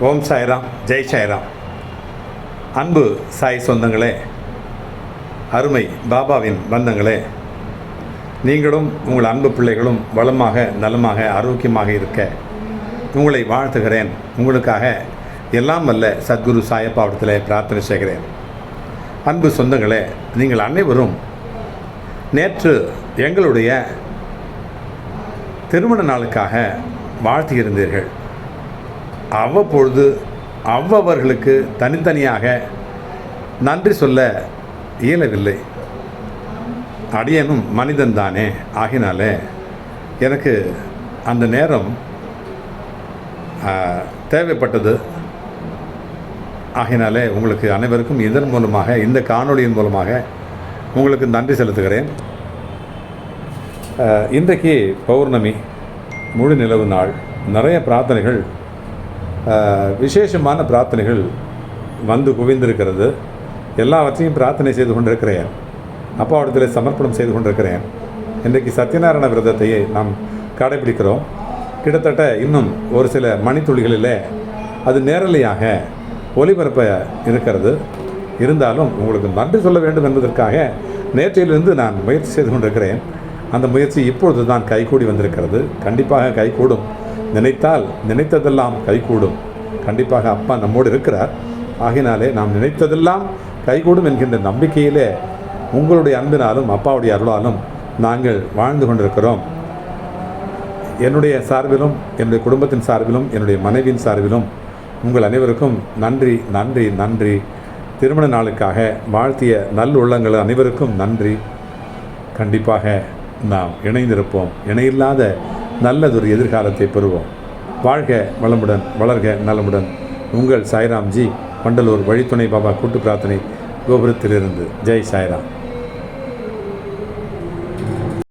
ஓம் சாய்ராம் ஜெய் சாய்ராம். அன்பு சாய் சொந்தங்களே அருமை பாபாவின் பந்தங்களே நீங்களும் உங்கள் அன்பு பிள்ளைகளும் வளமாக நலமாக ஆரோக்கியமாக இருக்க உங்களை வாழ்த்துகிறேன். உங்களுக்காக எல்லாம் வல்ல சத்குரு சாயப்பாவிடத்தில் பிரார்த்தனை செய்கிறேன். அன்பு சொந்தங்களே நீங்கள் அனைவரும் நேற்று எங்களுடைய திருமண நாளுக்காக வாழ்த்தியிருந்தீர்கள். அவ்வப்பொழுது அவ்வவர்களுக்கு தனித்தனியாக நன்றி சொல்ல இயலவில்லை. அடியனும் மனிதன் தானே. ஆகினாலே எனக்கு அந்த நேரம் தேவைப்பட்டது. ஆகினாலே உங்களுக்கு அனைவருக்கும் இதன் மூலமாக இந்த காணொளியின் மூலமாக உங்களுக்கு நன்றி செலுத்துகிறேன். இன்றைக்கு பௌர்ணமி முழு நிலவு நாள். நிறைய பிரார்த்தனைகள் விசேஷமான பிரார்த்தனைகள் வந்து குவிந்திருக்கிறது. எல்லாவற்றையும் பிரார்த்தனை செய்து கொண்டிருக்கிறேன். அப்பாவிடத்தில் சமர்ப்பணம் செய்து கொண்டிருக்கிறேன். இன்றைக்கு சத்யநாராயண விரதத்தை நாம் கடைபிடிக்கிறோம். கிட்டத்தட்ட இன்னும் ஒரு சில மணித்துளிகளிலே அது நேரலையாக ஒளிபரப்ப இருக்கிறது. இருந்தாலும் உங்களுக்கு நன்றி சொல்ல வேண்டும் என்பதற்காக நேற்றையிலிருந்து நான் முயற்சி செய்து கொண்டிருக்கிறேன். அந்த முயற்சி இப்பொழுது தான் கைகூடி வந்திருக்கிறது. கண்டிப்பாக கைகூடும். நினைத்தால் நினைத்ததெல்லாம் கைகூடும். கண்டிப்பாக அப்பா நம்மோடு இருக்கிறார். ஆகினாலே நாம் நினைத்ததெல்லாம் கைகூடும் என்கின்ற நம்பிக்கையிலே உங்களுடைய அன்பினாலும் அப்பாவுடைய அருளாலும் நாங்கள் வாழ்ந்து கொண்டிருக்கிறோம். என்னுடைய சார்பிலும் என்னுடைய குடும்பத்தின் சார்பிலும் என்னுடைய மனைவியின் சார்பிலும் உங்கள் அனைவருக்கும் நன்றி நன்றி நன்றி. திருமண நாளுக்காக வாழ்த்திய நல் உள்ளங்கள் அனைவருக்கும் நன்றி. கண்டிப்பாக நாம் இணைந்திருப்போம். இணையில்லாத நல்லதொரு எதிர்காலத்தை பெறுவோம். வாழ்க வளமுடன் வளர்க நலமுடன். உங்கள் சாய்ராம்ஜி வண்டலூர் வழித்துணை பாபா கூட்டு பிரார்த்தனை கோபுரத்திலிருந்து. ஜெய் சாய்ராம்.